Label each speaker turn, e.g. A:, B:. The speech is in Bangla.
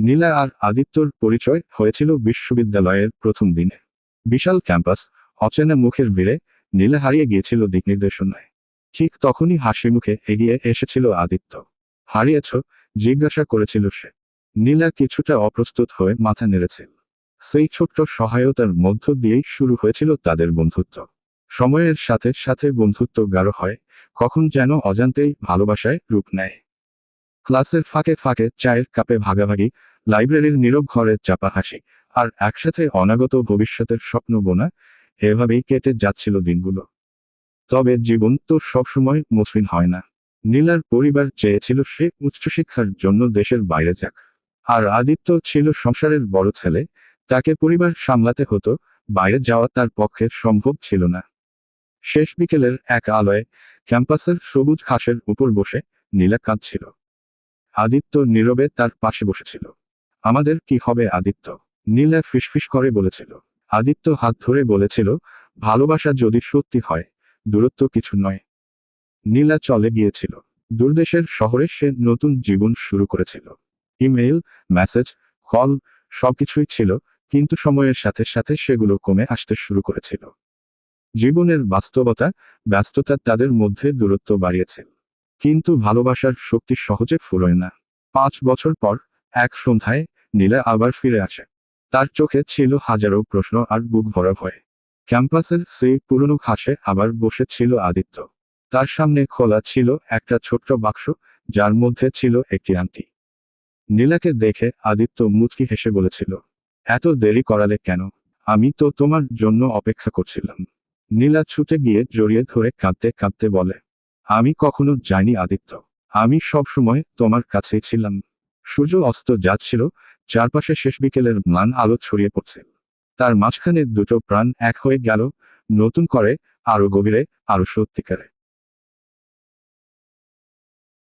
A: নীলা আর আদিত্যর পরিচয় হয়েছিল বিশ্ববিদ্যালয়ের প্রথম দিনে। বিশাল ক্যাম্পাস, অচেনা মুখের ভিড়ে, নীলা হারিয়ে গিয়েছিল দিক নির্দেশনায়। ঠিক তখনই হাসি মুখে এগিয়ে এসেছিল আদিত্য। হারিয়েছ, জিজ্ঞাসা করেছিল সে। নীলা কিছুটা অপ্রস্তুত হয়ে মাথা নেড়েছিল সেই ছোট্ট সহায়তার মধ্য দিয়েই শুরু হয়েছিল তাদের বন্ধুত্ব। সময়ের সাথে সাথে বন্ধুত্ব গাঢ় হয়, কখন যেন অজান্তেই ভালোবাসায় রূপ নেয়। ক্লাসের ফাঁকে ফাঁকে চায়ের কাপে ভাগাভাগি লাইব্রেরির নীরব ঘরে চাপা হাসি আর একসাথে অনাগত ভবিষ্যতের স্বপ্ন বোনা এভাবেই কেটে যাচ্ছিল দিনগুলো। তবে জীবন তো সবসময় মসৃণ হয় না। নীলার পরিবার চেয়েছিল সে উচ্চশিক্ষার জন্য দেশের বাইরে যাক। আর আদিত্য ছিল সংসারের বড় ছেলে, তাকে পরিবার সামলাতে হতো, বাইরে যাওয়া তার পক্ষে সম্ভব ছিল না। শেষ বিকেলের এক আলোয় ক্যাম্পাসের সবুজ ঘাসের উপর বসে নীলা কাঁদছিল। আদিত্য নীরবে তার পাশে বসেছিল। আমাদের কি হবে আদিত্য? নীলা ফিসফিস করে বলেছিল। আদিত্য হাত ধরে বলেছিল, ভালোবাসা যদি সত্যি হয়, দূরত্ব কিছু নয়। নীলা চলে গিয়েছিল। দূরদেশের শহরে সে নতুন জীবন শুরু করেছিল। ইমেইল, মেসেজ, কল, সবকিছুই ছিল, কিন্তু সময়ের সাথে সাথে সেগুলো কমে আসতে শুরু করেছিল। জীবনের বাস্তবতা, ব্যস্ততা তাদের মধ্যে দূরত্ব বাড়িয়েছে। কিন্তু ভালোবাসার শক্তি সহজে ফুরোয় না। পাঁচ বছর পর এক সন্ধ্যায় নীলা আবার ফিরে আসে। তার চোখে ছিল হাজারো প্রশ্ন আর বুক ভরা ভয়। ক্যাম্পাসের সেই পুরনো ঘাসে আবার বসে ছিল আদিত্য। তার সামনে খোলা ছিল একটা ছোট্ট বাক্স, যার মধ্যে ছিল একটি আংটি। নীলাকে দেখে আদিত্য মুচকি হেসে বলেছিল, এত দেরি করালে কেন? আমি তো তোমার জন্য অপেক্ষা করছিলাম। নীলা ছুটে গিয়ে জড়িয়ে ধরে কাঁদতে কাঁদতে বলে, আমি কখনো যাইনি আদিত্য। আমি সব সময় তোমার কাছেই ছিলাম। সূর্য অস্ত যাচ্ছিল, চারপাশে শেষ বিকেলের ম্লান আলো ছড়িয়ে পড়ছে। তার মাঝখানে দুটো প্রাণ এক হয়ে গেল, নতুন করে, আরও গভীরে, আরও সত্যিকারে।